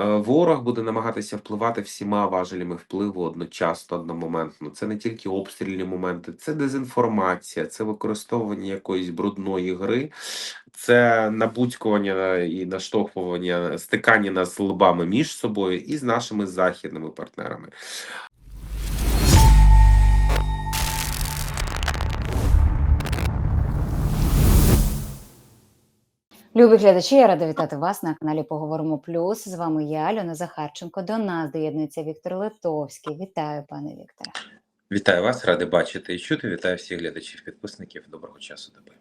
Е, Ворог буде намагатися впливати всіма важелями впливу одночасно, одномоментно. Це не тільки обстрільні моменти, це дезінформація, це використовування якоїсь брудної гри, це набудькування і наштовхування, стикання нас лбами між собою і з нашими західними партнерами. Любі глядачі, я рада вітати вас на каналі Поговоримо Плюс. З вами я, Альона Захарченко. До нас доєднується Віктор Литовський. Вітаю, пане Вікторе. Вітаю вас, радий бачити і чути. Вітаю всіх глядачів, підписників. Доброго часу доби.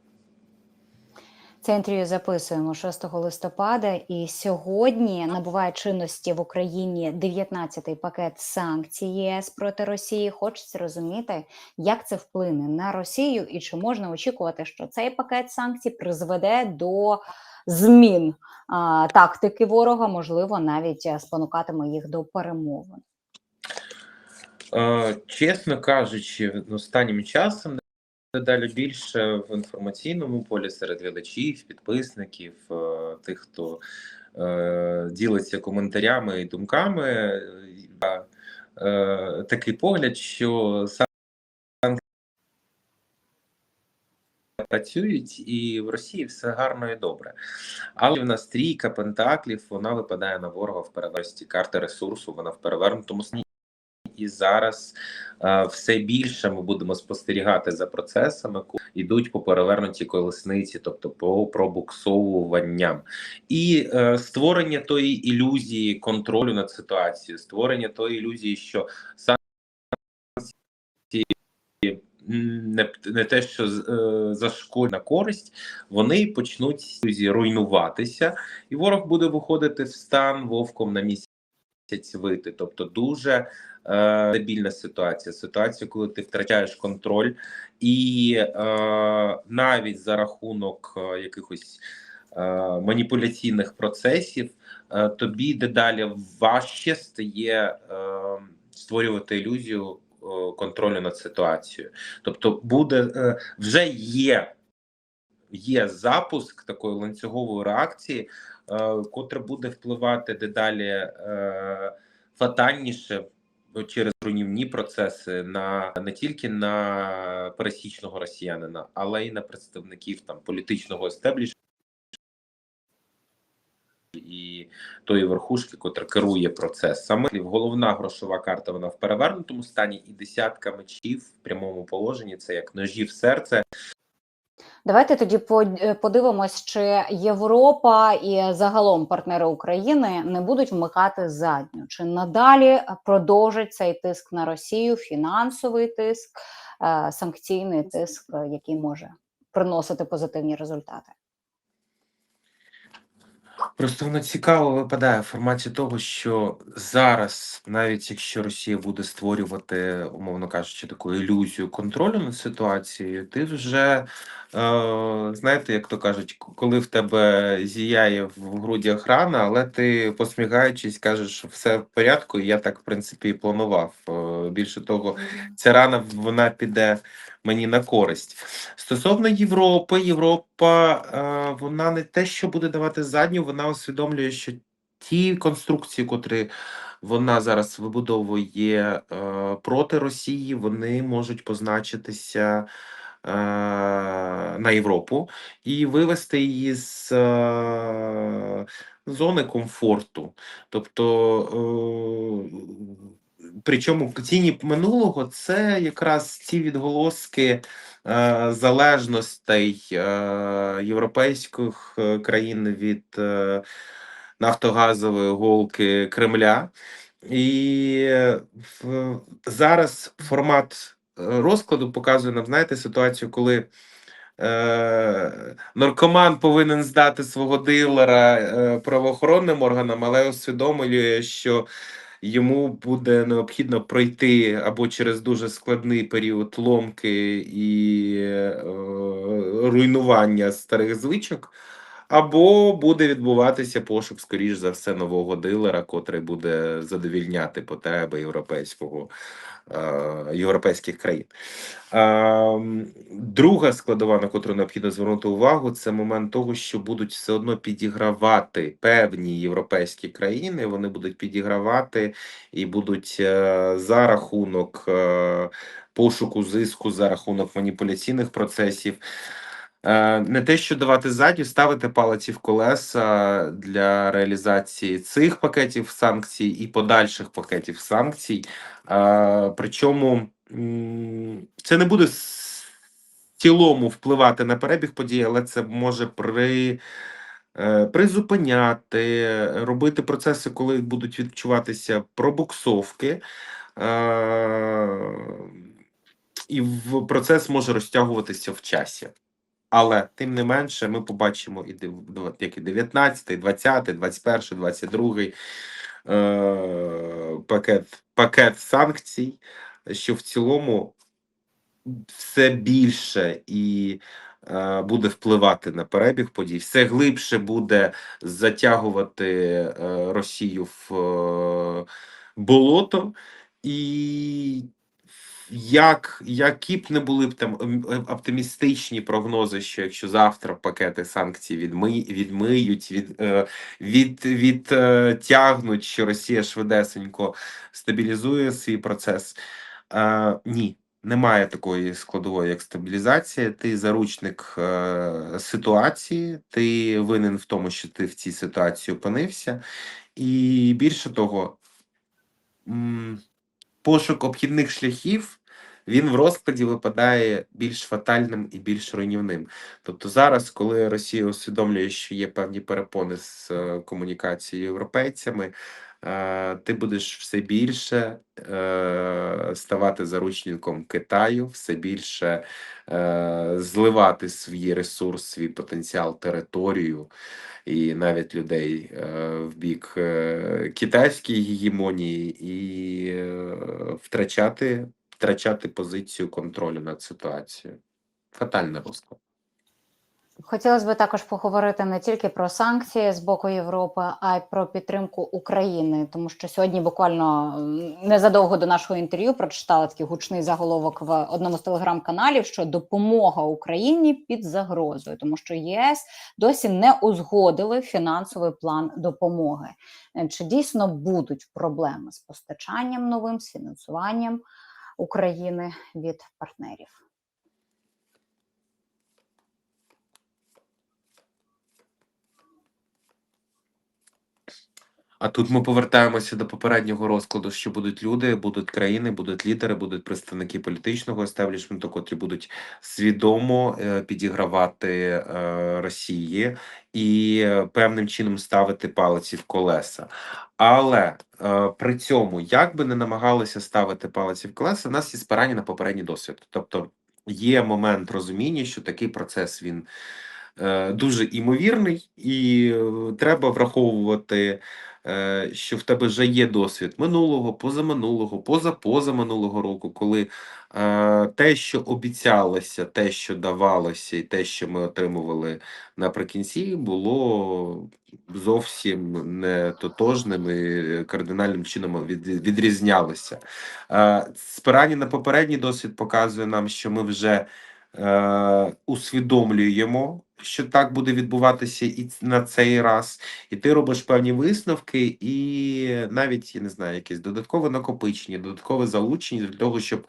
Це інтерв'ю записуємо 6 листопада, і сьогодні набуває чинності в Україні 19-й пакет санкцій ЄС проти Росії. Хочеться розуміти, як це вплине на Росію, і чи можна очікувати, що цей пакет санкцій призведе до змін а, тактики ворога, можливо, навіть спонукатиме їх до перемовин. Е, Чесно кажучи, останнім часом дедалі більше в інформаційному полі серед глядачів, підписників, е, тих, хто е, ділиться коментарями і думками. е, е, Такий погляд, що санкції працюють, і в Росії все гарно і добре. Але в нас трійка пентаклів, вона випадає на ворога в переверсті карти ресурсу, вона в перевернутому стані. І зараз е, все більше ми будемо спостерігати за процесами, які йдуть по перевернутій колесниці, тобто по пробуксовуванням, і е, створення тої ілюзії контролю над ситуацією, створення тої ілюзії, що санкції не, не те, що е, зашкодять на користь, вони почнуть руйнуватися, і ворог буде виходити в стан вовком на місяць вити, тобто дуже е, стабільна ситуація. Ситуація, коли ти втрачаєш контроль, і е, навіть за рахунок е, якихось е, маніпуляційних процесів, е, тобі дедалі важче стає е, створювати ілюзію контролю над ситуацією. Тобто, буде е, вже є. Є запуск такої ланцюгової реакції, е, котра буде впливати дедалі е, фатальніше через руйнівні процеси на не тільки на пересічного росіянина, але й на представників там політичного естеблішменту і тої верхушки, котра керує процесами. Головна грошова карта вона в перевернутому стані, і десятка мечів в прямому положенні це як ножі в серце. Давайте тоді е, подивимось, чи Європа і загалом партнери України не будуть вмикати задню, чи надалі продовжить цей тиск на Росію, фінансовий тиск, е, санкційний тиск, е, який може приносити позитивні результати. Просто воно цікаво випадає в форматі того, що зараз, навіть якщо Росія буде створювати, умовно кажучи, таку ілюзію контролю над ситуацією, ти вже е, знаєте, як то кажуть, коли в тебе зіяє в грудях рана, але ти посміхаючись, кажеш, що все в порядку, і я так в принципі і планував. Е, більше того, ця рана вона піде мені на користь. Стосовно Європи, Європа е, вона не те, що буде давати задню, вона усвідомлює, що ті конструкції, котрі вона зараз вибудовує е, проти Росії, вони можуть позначитися е, на Європу і вивести її з зони комфорту. Тобто, причому тіні минулого це якраз ці відголоски е, залежностей е, європейських е, країн від е, нафтогазової голки Кремля. І в, зараз формат е, розкладу показує нам, знаєте, ситуацію, коли е, наркоман повинен здати свого дилера е, правоохоронним органам, але усвідомлює, що йому буде необхідно пройти або через дуже складний період ломки і е, руйнування старих звичок, або буде відбуватися пошук, скоріш за все, нового дилера, котрий буде задовільняти потреби європейського європейських країн. Ем, Друга складова, на котру необхідно звернути увагу, це момент того, що будуть все одно підігравати певні європейські країни. Вони будуть підігравати і будуть е, за рахунок е, пошуку зиску, за рахунок маніпуляційних процесів. Е, Не те, що давати ззаді, ставити палиці в колеса для реалізації цих пакетів санкцій і подальших пакетів санкцій. Е, Причому це не буде в цілому впливати на перебіг подій, але це може при, е, призупиняти, робити процеси, коли будуть відчуватися пробуксовки. І процес може розтягуватися в часі. Але тим не менше, ми побачимо і дев- дв- як і 19, 20, 21, 22 е, пакет, пакет санкцій, що в цілому все більше і е, буде впливати на перебіг подій, все глибше буде затягувати е, Росію в е, болото. І як, які б не були б там ем, е, оптимістичні прогнози, що якщо завтра пакети санкцій відми, відмиють, від, е, від, відтягнуть, що Росія швидесенько стабілізує свій процес. Е, ні, немає такої складової, як стабілізація. Ти заручник е, ситуації, ти винен в тому, що ти в цій ситуації опинився, і більше того, м, пошук обхідних шляхів. Він в розкладі випадає більш фатальним і більш руйнівним. Тобто зараз, коли Росія усвідомлює, що є певні перепони з е, комунікацією європейцями, е, ти будеш все більше е, ставати заручником Китаю, все більше зливати свій ресурс, свій потенціал, територію і навіть людей в бік китайської гегемонії і втрачати, втрачати позицію контролю над ситуацією. Фатальний розклад. Хотілося б також поговорити не тільки про санкції з боку Європи, а й про підтримку України, тому що сьогодні буквально незадовго до нашого інтерв'ю прочитала такий гучний заголовок в одному з телеграм-каналів, що допомога Україні під загрозою, тому що ЄС досі не узгодили фінансовий план допомоги. Е, Чи дійсно будуть проблеми з постачанням новим з фінансуванням України від партнерів? А тут ми повертаємося до попереднього розкладу, що будуть люди, будуть країни, будуть лідери, будуть представники політичного естеблішменту, котрі будуть свідомо е, підігравати е, Росії і е, певним чином ставити палиці в колеса. Але при цьому, як би не намагалися ставити палиці в колеса, у нас є спирання на попередній досвід. Тобто є момент розуміння, що такий процес він дуже імовірний, і треба враховувати що в тебе вже є досвід минулого, позаминулого, позапозаминулого року, коли е, те, що обіцялося, те, що давалося, і те, що ми отримували наприкінці, було зовсім не тотожним і кардинальним чином від, відрізнялося. Е, спирання на попередній досвід показує нам, що ми вже е, усвідомлюємо, що так буде відбуватися і на цей раз, і ти робиш певні висновки, і навіть я не знаю, якесь додаткове накопичення, додаткове залучення для того, щоб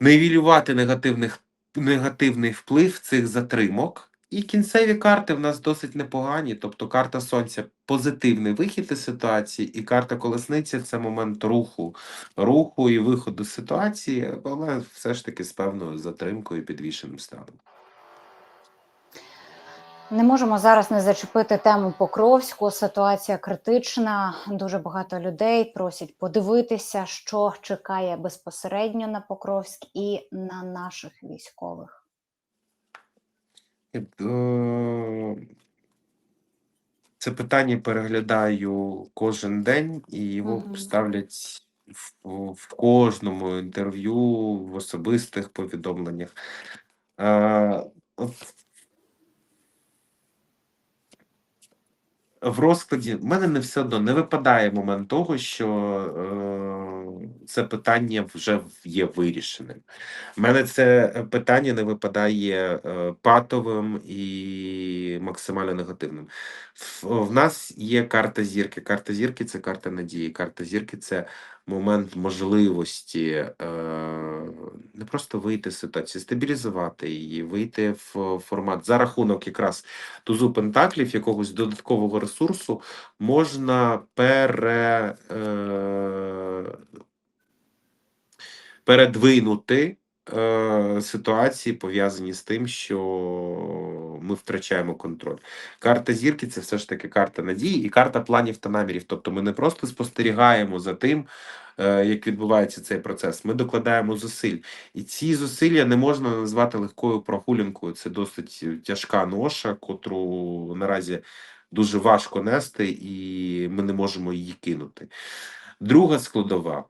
нивелювати негативних негативний вплив цих затримок. І кінцеві карти в нас досить непогані. Тобто карта сонця позитивний вихід із ситуації, і карта колесниця це момент руху, руху і виходу з ситуації, але все ж таки з певною затримкою і підвішеним станом. Не можемо зараз не зачепити тему Покровську. Ситуація критична. Дуже багато людей просять подивитися, що чекає безпосередньо на Покровськ і на наших військових. Е, Це питання переглядаю кожен день, і його Мгм. ставлять в, в кожному інтерв'ю, в особистих повідомленнях. Е, в розкладі в мене не все одно не випадає момент того, що е, це питання вже є вирішеним. У мене це питання не випадає е, патовим і максимально негативним. В, в нас є карта зірки. Карта зірки це карта надії. Карта зірки це момент можливості е, не просто вийти з ситуації, стабілізувати її, вийти в формат за рахунок якраз тузу пентаклів, якогось додаткового ресурсу можна пере, е, передвинути е, ситуації, пов'язані з тим, що ми втрачаємо контроль. Карта зірки це все ж таки карта надії і карта планів та намірів. Тобто ми не просто спостерігаємо за тим, е, як відбувається цей процес. Ми докладаємо зусиль. І ці зусилля не можна назвати легкою прогулянкою. Це досить тяжка ноша, котру наразі дуже важко нести, і ми не можемо її кинути. Друга складова.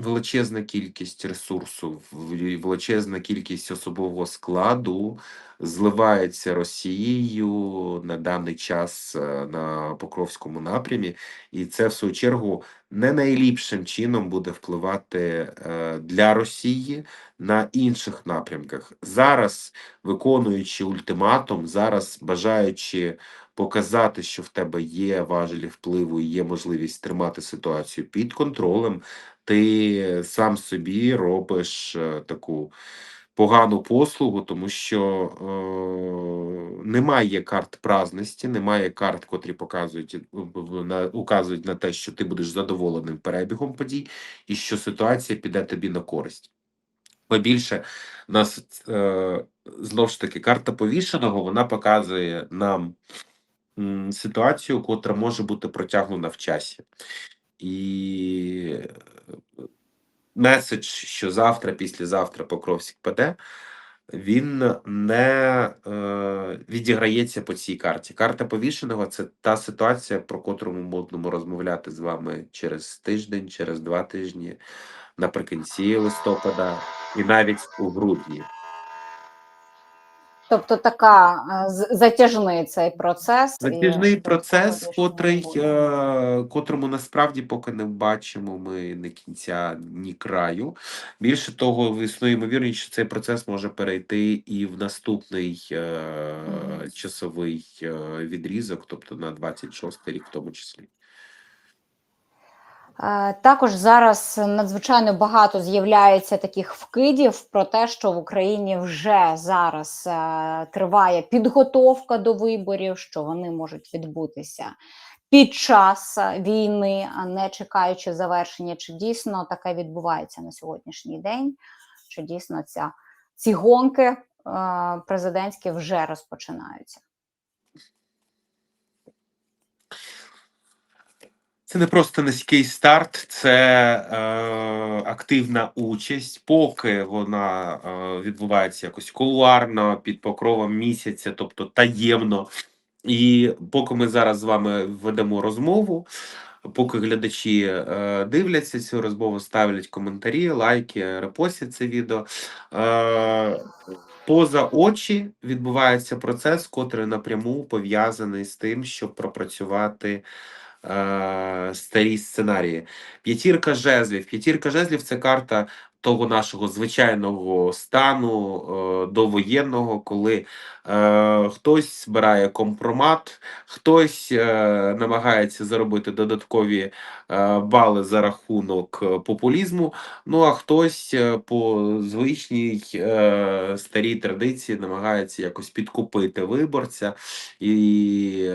Величезна кількість ресурсу, в- величезна кількість особового складу зливається Росією на даний час е, на Покровському напрямі, і це в свою чергу не найліпшим чином буде впливати е, для Росії на інших напрямках. Зараз, виконуючи ультиматум, зараз бажаючи показати, що в тебе є важелі впливу і є можливість тримати ситуацію під контролем, ти сам собі робиш е, таку погану послугу, тому що е, немає карт праздності, немає карт, котрі показують е, на указують на те, що ти будеш задоволеним перебігом подій, і що ситуація піде тобі на користь. Побільше нас е, знову ж таки карта повішеного вона показує нам ситуацію, котра може бути протягнена в часі. І меседж, що завтра, післязавтра Покровськ паде, він не е, відіграється по цій карті. Карта повішеного це та ситуація, про котру ми будемо розмовляти з вами через тиждень, через два тижні, наприкінці листопада і навіть у грудні. Тобто така е, затяжний цей процес. Затяжний швидкого процес, котрий, е, котрому насправді поки не бачимо ми ні кінця, ні краю. Більше того, існує ймовірність, що цей процес може перейти і в наступний е, Мгм. часовий е, відрізок, тобто на 26 рік в тому числі. Е, Також зараз надзвичайно багато з'являється таких вкидів про те, що в Україні вже зараз е, триває підготовка до виборів, що вони можуть відбутися під час війни, а не чекаючи завершення. Чи дійсно таке відбувається на сьогоднішній день? Чи дійсно ця, ці гонки е, президентські вже розпочинаються? Це не просто низький старт, це е, активна участь, поки вона е, відбувається якось кулуарно, під покровом місяця, тобто таємно. І поки ми зараз з вами ведемо розмову, поки глядачі е, дивляться цю розмову, ставлять коментарі, лайки, репостять це відео. Е, поза очі відбувається процес, котрий напряму пов'язаний з тим, щоб пропрацювати е, старі сценарії. П'ятірка жезлів. П'ятірка жезлів це карта того нашого звичайного стану е, довоєнного, коли е, хтось збирає компромат, хтось е, намагається заробити додаткові бали за рахунок популізму. Ну а хтось по звичній старій традиції намагається якось підкупити виборця і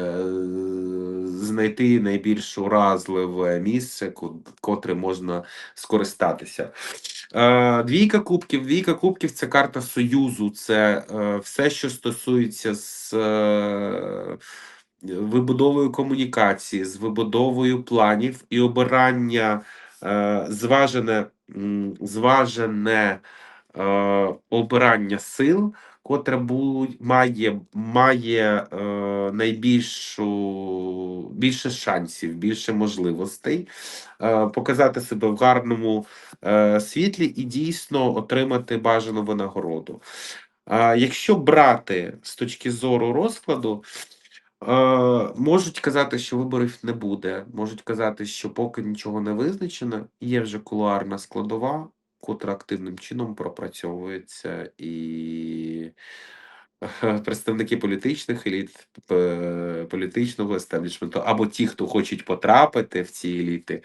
знайти найбільш уразливе місце, ко- котре можна скористатися. Е, Двійка кубків. Двійка кубків це карта союзу, це е, все, що стосується з е, вибудовою комунікації, з вибудовою планів і обирання зважене, зважене обирання сил, котре має, має найбільшу більше шансів, більше можливостей е, показати себе в гарному е, світлі і дійсно отримати бажану винагороду. А якщо брати з точки зору розкладу, Е, можуть казати, що виборів не буде. Можуть казати, що поки нічого не визначено, є вже кулуарна складова, котра активним чином пропрацьовується, і е, представники політичних еліт, політичного естеблішменту, або ті, хто хочуть потрапити в ці еліти,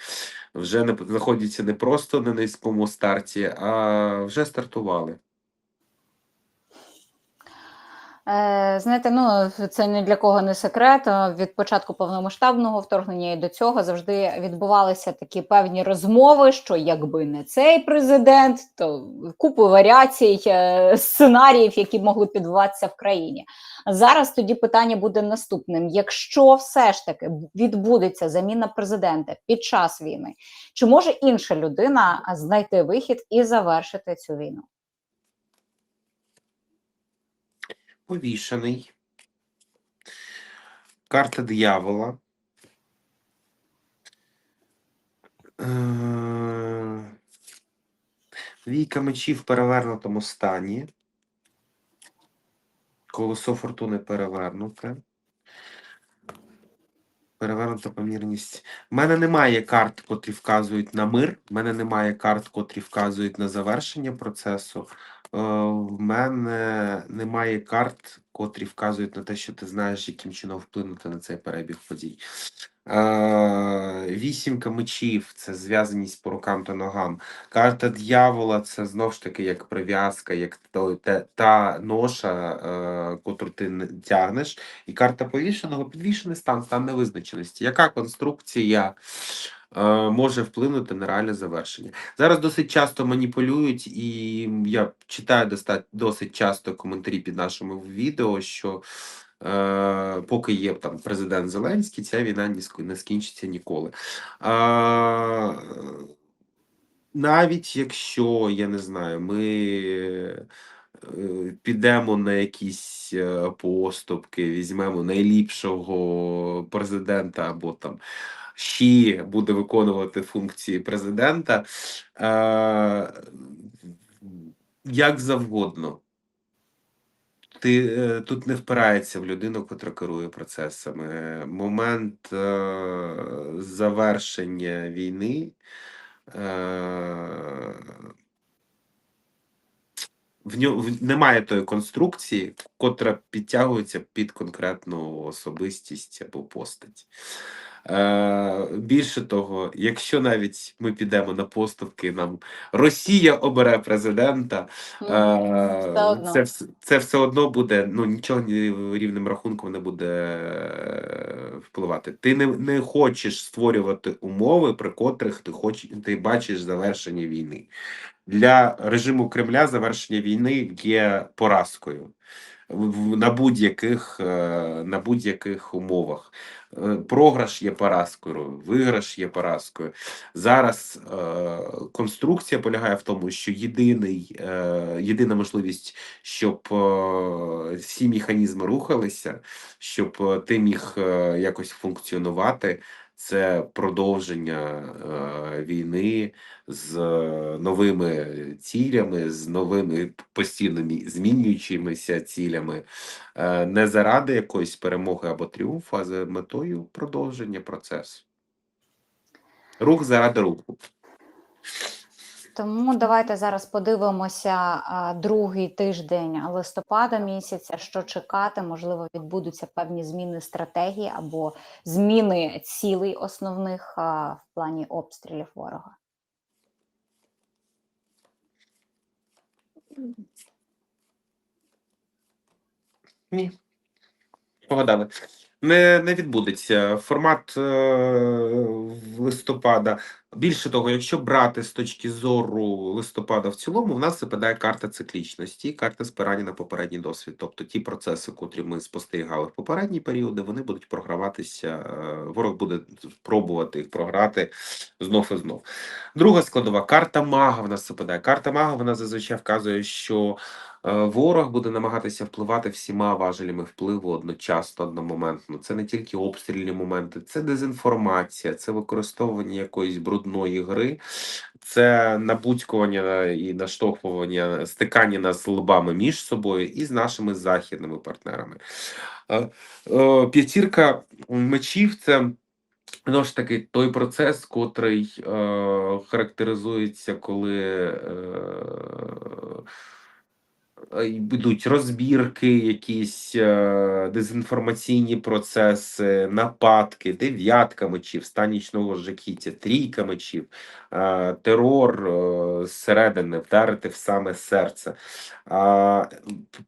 вже не знаходяться не просто на низькому старті, а вже стартували. Е, Знаєте, ну це ні для кого не секрет. Е, Від початку повномасштабного вторгнення і до цього завжди відбувалися такі певні розмови, що якби не цей президент, то купу варіацій е, сценаріїв, які могли підбуватися в країні. Зараз тоді питання буде наступним: якщо все ж таки відбудеться заміна президента під час війни, чи може інша людина знайти вихід і завершити цю війну? Повішений. Карта диявола. Е, Війка мечів в перевернутому стані. Колесо фортуни перевернуте. Перевернута помірність. У мене немає карт, котрі вказують на мир. У мене немає карт, котрі вказують на завершення процесу. Е, В мене немає карт, котрі вказують на те, що ти знаєш, яким чином вплинути на цей перебіг подій. Е, Вісімка мечів це зв'язаність по рукам та ногам. Карта дьявола це знов ж таки як прив'язка, як те, та ноша, е, котру ти не- тягнеш. І карта повішеного підвішений стан, стан невизначеності. Яка конструкція може вплинути на реальне завершення? Зараз досить часто маніпулюють, і я читаю досить часто коментарі під нашими відео, що е, поки є там президент Зеленський, ця війна не скінчиться ніколи. А, навіть якщо, я не знаю, ми е, підемо на якісь е, поступки, візьмемо найліпшого президента або там ще буде виконувати функції президента, е, як завгодно. Ти е, тут не впирається в людину, котра керує процесами. Момент е, завершення війни. Е, в ньому немає тої конструкції, котра підтягується під конкретну особистість або постать. Е, більше того, якщо навіть ми підемо на поступки, нам Росія обере президента, Все е, це, вс- це все одно буде, ну нічого ні рівним рахунком не буде е, впливати. Ти не, не хочеш створювати умови, при котрих ти хоч, ти бачиш завершення війни. Для режиму Кремля завершення війни є поразкою на будь-яких е, на будь-яких умовах. Е, Програш є поразкою, виграш є поразкою. Зараз е, конструкція полягає в тому, що єдиний, єдина можливість, щоб всі механізми рухалися, щоб ти міг якось функціонувати. Це продовження е, війни з е, новими цілями, з новими постійно змінюючимися цілями, е, не заради якоїсь перемоги або тріумфу, а за метою продовження процесу. Рух заради руху. Тому давайте зараз подивимося другий тиждень листопада місяця, що чекати. Можливо, відбудуться певні зміни стратегії або зміни цілей основних в плані обстрілів ворога. Ні. Погадали. Не, не відбудеться. Формат е, листопада. Більше того, якщо брати з точки зору листопада в цілому, в нас випадає карта циклічності, карта спирання на попередній досвід. Тобто ті процеси, котрі ми спостерігали в попередні періоди, вони будуть програватися. е, Ворог буде пробувати їх програти знов і знов. Друга складова карта мага в нас випадає. Карта мага вона зазвичай вказує, що Ворог буде намагатися впливати всіма важелями впливу одночасно, одномоментно. Це не тільки обстрільні моменти, це дезінформація, це використовування якоїсь брудної гри, це набудькування і наштовхування, стикання нас лбами між собою і з нашими західними партнерами. Е, е, П'ятірка мечів це. Знову ж таки, той процес, котрий е, характеризується, коли е, е, йдуть розбірки, якісь е, дезінформаційні процеси, нападки, дев'ятка мечів, стан нічного жахіття, трійка мечів, е, терор е, зсередини, вдарити в саме серце, е,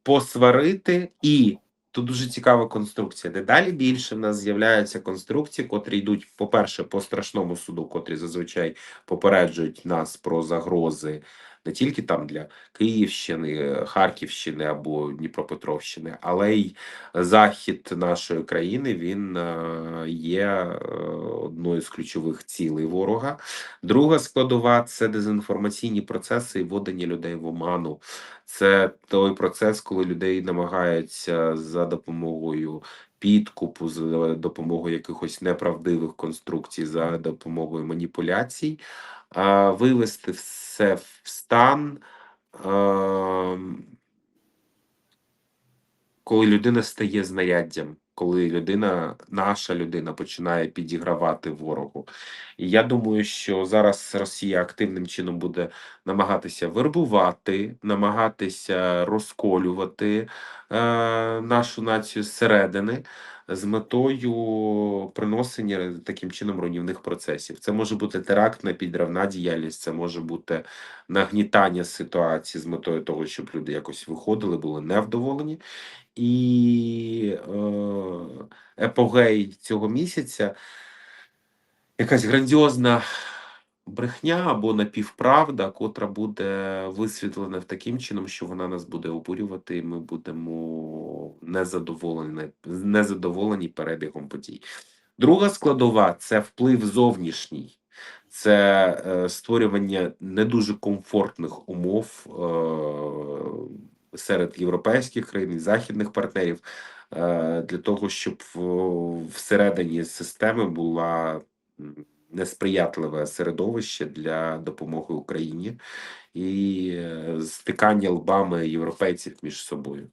посварити і Тут дуже цікава конструкція. Дедалі більше в нас з'являються конструкції, котрі йдуть, по-перше, по страшному суду, котрі зазвичай попереджують нас про загрози не тільки там для Київщини, Харківщини або Дніпропетровщини, але й захід нашої країни він е, є е, одною з ключових цілей ворога. Друга складова це дезінформаційні процеси і вводення людей в оману. Це той процес, коли людей намагаються за допомогою підкупу, за допомогою якихось неправдивих конструкцій, за допомогою маніпуляцій, а, вивести все в стан, ем, коли людина стає знаряддям, коли людина, наша людина, починає підігравати ворогу. І я думаю, що зараз Росія активним чином буде намагатися вербувати, намагатися розколювати е, нашу націю зсередини з метою приносення таким чином руйнівних процесів. Це може бути терактна підривна діяльність, це може бути нагнітання ситуації з метою того, щоб люди якось виходили, були невдоволені. І е, епогей цього місяця якась грандіозна брехня або напівправда, котра буде висвітлена в таким чином, що вона нас буде обурювати, і ми будемо незадоволені, незадоволені перебігом подій. Друга складова це вплив зовнішній, це е, створювання не дуже комфортних умов е, серед європейських країн і західних партнерів е, для того, щоб в- всередині системи була несприятливе середовище для допомоги Україні і е, стикання лбами європейців між собою.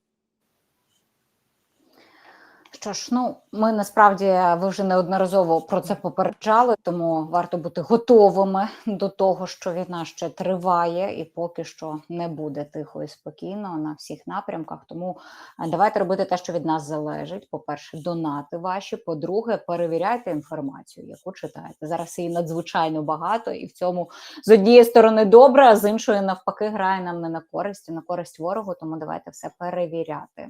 Що ж, ну ми насправді ви вже неодноразово про це попереджали, тому варто бути готовими до того, що війна ще триває, і поки що не буде тихо і спокійно на всіх напрямках. Тому е, давайте робити те, що від нас залежить. По-перше, донати ваші. По-друге, перевіряйте інформацію, яку читаєте. Зараз її надзвичайно багато, і в цьому з однієї сторони добре, а з іншої навпаки грає нам не на користь, а на користь ворогу. Тому давайте все перевіряти.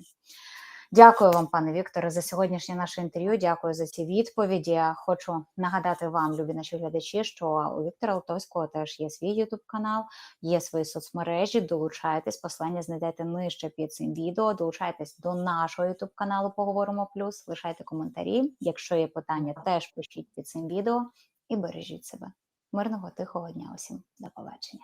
Дякую вам, пане Вікторе, за сьогоднішнє наше інтерв'ю. Дякую за ці відповіді. Хочу нагадати вам, любі наші глядачі, що у Віктора Литовського теж є свій Ютуб канал, є свої соцмережі. Долучайтесь, послання знайдете нижче під цим відео. Долучайтесь до нашого Ютуб каналу. Поговоримо плюс. Лишайте коментарі. Якщо є питання, теж пишіть під цим відео і бережіть себе. Мирного тихого дня усім. До побачення.